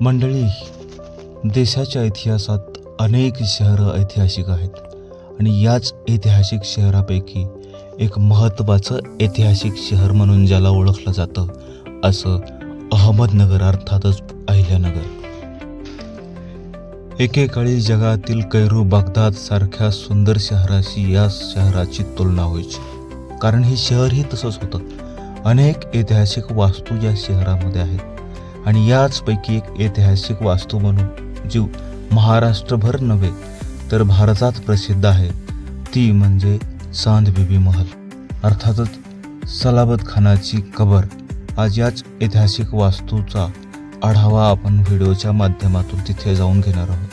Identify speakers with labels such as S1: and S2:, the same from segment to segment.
S1: मंडळी देशाच्या इतिहासात अनेक शहरं ऐतिहासिक आहेत आणि याच ऐतिहासिक शहरापैकी एक महत्त्वाचं ऐतिहासिक शहर म्हणून ज्याला ओळखलं जातं असं अहमदनगर अर्थातच अहिल्यानगर. एकेकाळी जगातील कैरू बागदाद सारख्या सुंदर शहराशी या शहराची तुलना व्हायची. कारण हे शहरही तसंच होतं. अनेक ऐतिहासिक वास्तू या शहरामध्ये आहेत. आणि याचपैकी एक ऐतिहासिक वास्तू म्हणून जी महाराष्ट्रभर नव्हे तर भारतात प्रसिद्ध आहे. ती म्हणजे चांदबिबी महल. अर्थातच सलाबत खानाची कबर आज याच ऐतिहासिक वास्तूचा आढावा आपण व्हिडिओच्या माध्यमातून तिथे जाऊन घेणार आहोत.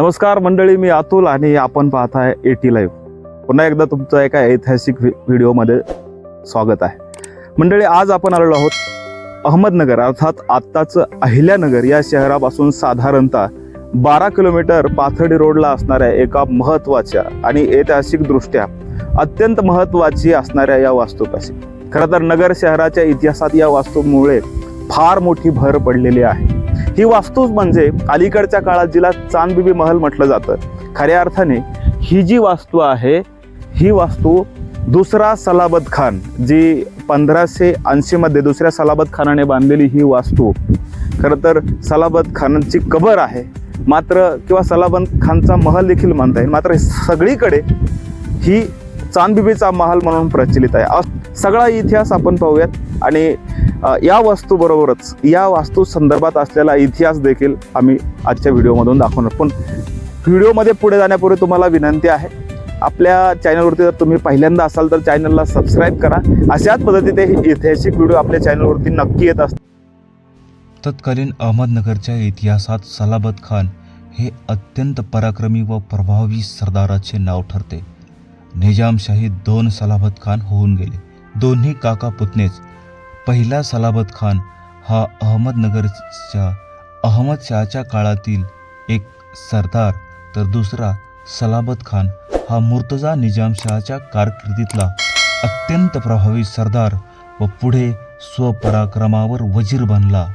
S2: नमस्कार मंडळी मी अतुल आणि आपण पाहताय एटी लाईव्ह पुन्हा एकदा तुमचं एका ऐतिहासिक व्हि- व्हिडिओमध्ये स्वागत आहे. मंडळी आज आपण आलेलो आहोत अहमदनगर अर्थात आत्ताचं अहिल्यानगर या शहरापासून साधारणतः बारा किलोमीटर पाथर्डी रोडला असणाऱ्या एका महत्त्वाच्या आणि ऐतिहासिकदृष्ट्या अत्यंत महत्त्वाची असणाऱ्या या वास्तूपाशी. खरं तर नगर शहराच्या इतिहासात या वास्तूमुळे फार मोठी भर पडलेली आहे. ही वास्तू म्हणजे अलीकडच्या काळात जिला चांदबिबी महल म्हटलं जातं. खऱ्या अर्थाने ही जी वास्तू आहे ही वास्तू दुसरा सलाबत खान जी पंधराशे ऐंशीमध्ये दुसऱ्या सलाबत खानाने बांधलेली ही वास्तू खरं तर सलाबत खानाची कबर आहे. मात्र किंवा सलाबत खानचा महल देखील म्हणता येईल. मात्र सगळीकडे ही चांदबिबीचा महाल म्हणून प्रचलित आहे. सगळा इतिहास आपण पाहूयात. आणि या वास्तूबरोबरच या वास्तू संदर्भात असलेला इतिहास देखील आम्ही आजच्या व्हिडिओमधून दाखवणार पण व्हिडिओमध्ये पुढे जाण्यापूर्वी तुम्हाला विनंती आहे आपल्या चॅनलवरती जर तुम्ही पहिल्यांदा असाल तर चॅनलला सबस्क्राईब करा. अशाच पद्धतीने ऐतिहासिक व्हिडिओ आपल्या चॅनलवरती नक्की येत असतात
S1: तत्कालीन अहमदनगरच्या इतिहासात सलाबत खान हे अत्यंत पराक्रमी व प्रभावी सरदाराचे नाव ठरते. निजामशाही दोन सलाबत खान होऊन गेले. दोन्ही काका पुतणेच पहिला सलाबत खान हा अहमदनगरच्या अहमदशहाच्या काळातील एक सरदार तर दुसरा सलाबत खान हा मुर्तजा निजामशहाच्या कारकिर्दीतला अत्यंत प्रभावी सरदार व पुढे स्वपराक्रमावर वजीर बनला.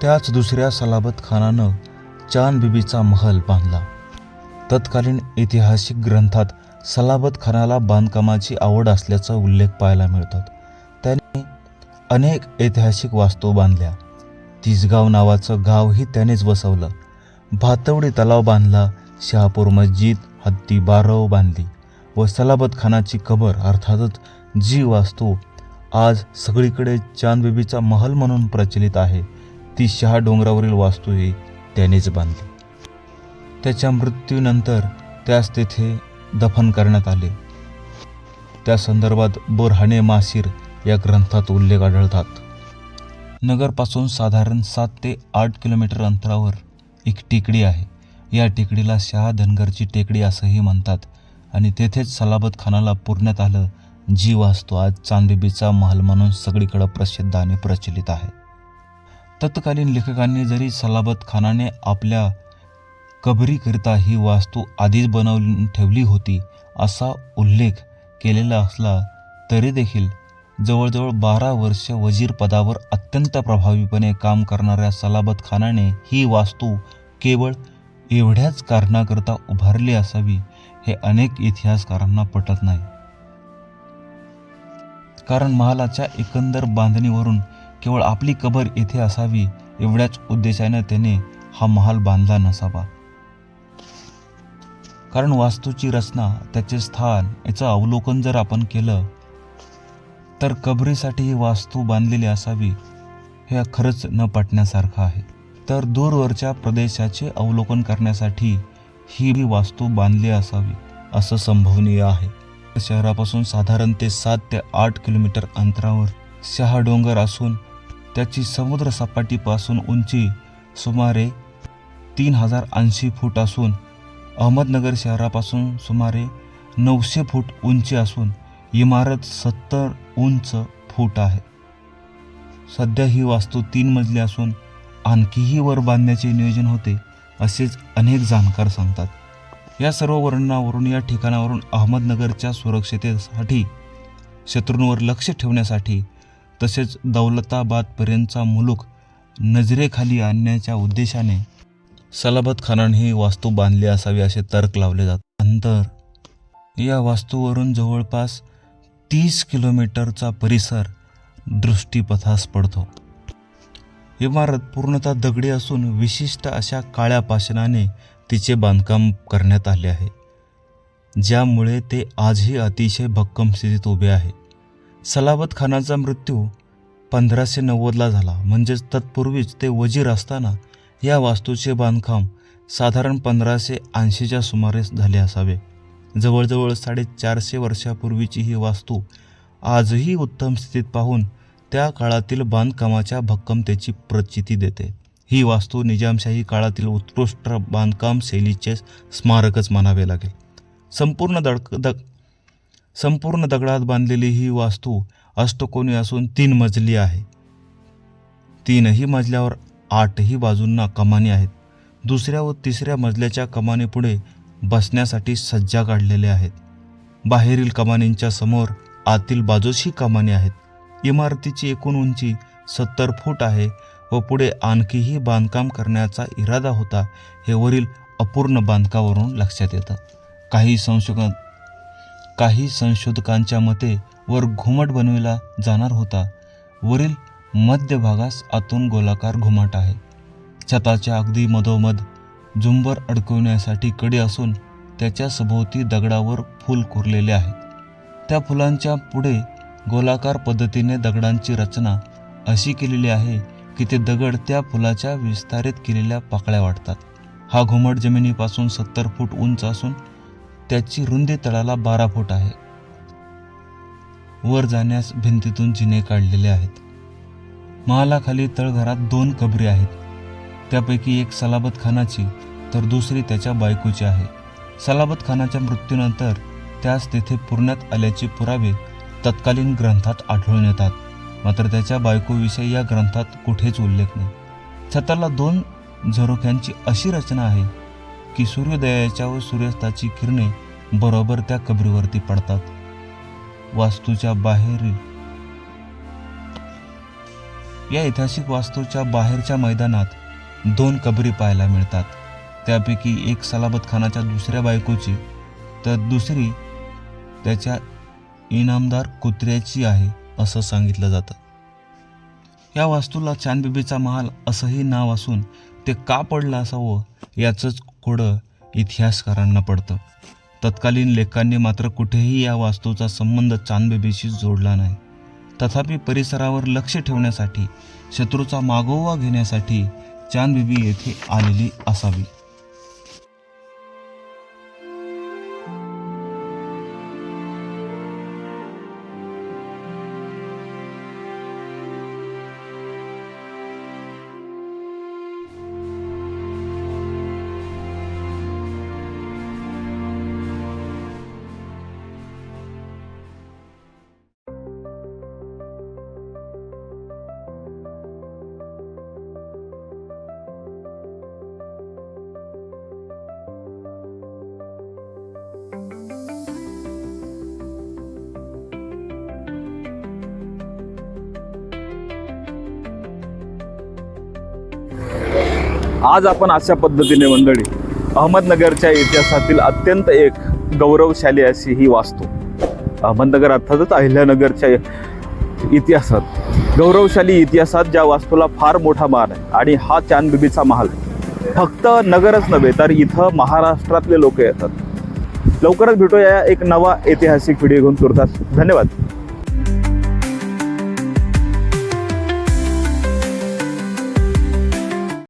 S1: त्याच दुसऱ्या सलाबत खानानं चान बिबीचा महल बांधला. तत्कालीन ऐतिहासिक ग्रंथात सलाबत खानाला बांधकामाची आवड असल्याचा उल्लेख पाहायला मिळतात. त्याने अनेक ऐतिहासिक वास्तू बांधल्या. तिसगाव नावाचं गावही त्यानेच बसवलं भातवडी तलाव बांधला शहापूर मस्जिद हत्ती बारव बांधली व सलाबत खानाची कबर अर्थातच जी वास्तू आज सगळीकडे चांदबेबीचा महल म्हणून प्रचलित आहे ती शहा डोंगरावरील वास्तूही त्यानेच बांधली. त्याच्या मृत्यूनंतर त्यास तेथे दफन करण्यात आले. त्या संदर्भात बोरहाणे मासिर या ग्रंथात उल्लेख आढळतात. नगरपासून साधारण सात ते आठ किलोमीटर अंतरावर एक टेकडी आहे. या टेकडीला शहा धनगरची टेकडी असंही म्हणतात आणि तेथेच सलाबत खानाला पुरण्यात आलं जी वास्तू आज चांदबिबीचा महाल म्हणून सगळीकडं प्रसिद्ध आणि प्रचलित आहे. तत्कालीन लेखकांनी जरी सलाबत खानाने आपल्या कबरीकरिता ही वास्तू आधीच बनवून ठेवली होती असा उल्लेख केलेला असला तरी देखील जवळजवळ बारा वर्ष वजीर पदावर अत्यंत प्रभावीपणे काम करणाऱ्या सलाबत खानाने ही वास्तू केवळ एवढ्याच कारणाकरता उभारली असावी हे अनेक इतिहासकारांना पटत नाही. कारण महालाच्या एकंदर बांधणीवरून केवळ आपली कबर येथे असावी एवढ्याच उद्देशाने त्याने हा महाल बांधला नसावा. कारण वास्तूची रचना त्याचे स्थान याचं अवलोकन जर आपण केलं तर कबरीसाठी ही वास्तू बांधलेली असावी हे खरंच न पटण्यासारखं आहे. तर दूरवरच्या प्रदेशाचे अवलोकन करण्यासाठी ही वास्तू बांधली असावी असं संभवनीय आहे. शहरापासून साधारण ते सात ते आठ किलोमीटर अंतरावर शहा डोंगर असून त्याची समुद्र सपाटीपासून उंची सुमारे तीन हजार ऐंशी फूट असून अहमदनगर शहरापासून सुमारे नऊशे फूट उंची असून इमारत सत्तर उंच फूट आहे. सध्या ही वास्तू तीन मजली असून आणखीही वर बांधण्याचे नियोजन होते असेच अनेक जाणकार सांगतात. या सर्व वर्णनावरून या ठिकाणावरून अहमदनगरच्या सुरक्षितेसाठी शत्रूंवर लक्ष ठेवण्यासाठी तसेच दौलताबादपर्यंतचा मुलूक नजरेखाली आणण्याच्या उद्देशाने सलाबत खानाने ही वास्तू बांधली असावी असे तर्क लावले जातात. नंतर या वास्तूवरून जवळपास तीस किलोमीटरचा परिसर दृष्टीपथास पडतो. इमारत पूर्णतः दगडी असून विशिष्ट अशा काळ्या पाषाणाने तिचे बांधकाम करण्यात आले आहे ज्यामुळे ते आजही अतिशय भक्कम स्थितीत उभे आहे. सलाबत खानाचा मृत्यू पंधराशे नव्वदला झाला म्हणजेच तत्पूर्वीच ते वजीर असताना या वास्तूचे बांधकाम साधारण पंधराशे ऐंशीच्या सुमारेस झाले असावे. जवळजवळ साडेचारशे वर्षापूर्वीची ही वास्तू आजही उत्तम स्थितीत पाहून त्या काळातील बांधकामाच्या भक्कमतेची प्रचिती देते. ही वास्तू निजामशाही काळातील उत्कृष्ट बांधकाम शैलीचे स्मारकच म्हणावे लागेल. संपूर्ण दडक दग संपूर्ण दगडात बांधलेली ही वास्तू अष्टकोनी असून तीन मजली आहे. तीनही मजल्यावर आठही बाजूंना कमानी आहेत. दुसऱ्या व तिसऱ्या मजल्याच्या कमानीपुढे बसण्यासाठी सज्जा काढलेल्या आहेत. बाहेरील कमानींच्या समोर आतील बाजूसही कमानी आहेत. इमारतीची एकूण उंची सत्तर फूट आहे व पुढे आणखीही बांधकाम करण्याचा इरादा होता हे वरील अपूर्ण बांधकावरून लक्षात येतं. काही संशोधन काही संशोधकांच्या मते वर घुमट बनविला जाणार होता. वरील मध्यभागास आतून गोलाकार घुमट आहे. छताच्या अगदी मधोमध झुंबर अडकवण्यासाठी कडे असून त्याच्या सभोवती दगडावर फूल कोरलेले आहेत त्या फुलांच्या पुढे गोलाकार पद्धतीने दगडांची रचना अशी केलेली आहे की ते दगड त्या फुलाच्या विस्तारित केलेल्या पाकळ्या वाटतात हा घुमट जमिनीपासून सत्तर फूट उंच असून त्याची रुंदी तळाला बारा फूट आहे. वर जाण्यास भिंतीतून जिने काढलेले आहेत. महालाखाली तळघरात दोन कबरी आहेत. त्यापैकी एक सलाबत खानाची तर दुसरी त्याच्या बायकोची आहे. सलाबत खानाच्या मृत्यूनंतर त्यास तेथे पुरण्यात आल्याचे पुरावे तत्कालीन ग्रंथात आढळून येतात. मात्र त्याच्या बायकोविषयी या ग्रंथात कुठेच उल्लेख नाही. छताला दोन झरोख्यांची अशी रचना आहे की सूर्योदयाच्या व सूर्यास्ताची किरणे बरोबर त्या कबरीवरती पडतात. वास्तूच्या बाहेरील या ऐतिहासिक वास्तूच्या बाहेरच्या मैदानात दोन कबरी पाहायला मिळतात. त्यापैकी एक सलाबत खानाच्या दुसऱ्या बायकोची तर दुसरी त्याच्या इनामदार कुत्र्याची आहे असं सांगितलं जातं. या वास्तूला चांदबिबीचा महाल असंही नाव असून ते का पडलं असावं याचंच कोडं इतिहासकारांना पडतं. तत्कालीन लेखांनी मात्र कुठेही या वास्तूचा संबंध चांदबिबीशी जोडला नाही. तथापि परिसरावर लक्ष ठेवण्यासाठी शत्रूचा मागोवा घेण्यासाठी चांदबिबी येथे आलेली असावी.
S2: आज आपण अशा पद्धतीने मंडळी अहमदनगरच्या इतिहासातील अत्यंत एक गौरवशाली अशी ही वास्तू. अहमदनगर अर्थातच अहिल्यानगरच्या इतिहासात. गौरवशाली इतिहासात ज्या वास्तूला फार मोठा मान आहे आणि हा चांदबिबीचा महाल फक्त नगरच नव्हे तर इथं महाराष्ट्रातले लोक येतात. लवकरच भेटूया एक नवा ऐतिहासिक व्हिडिओ घेऊन तुर्तास. धन्यवाद.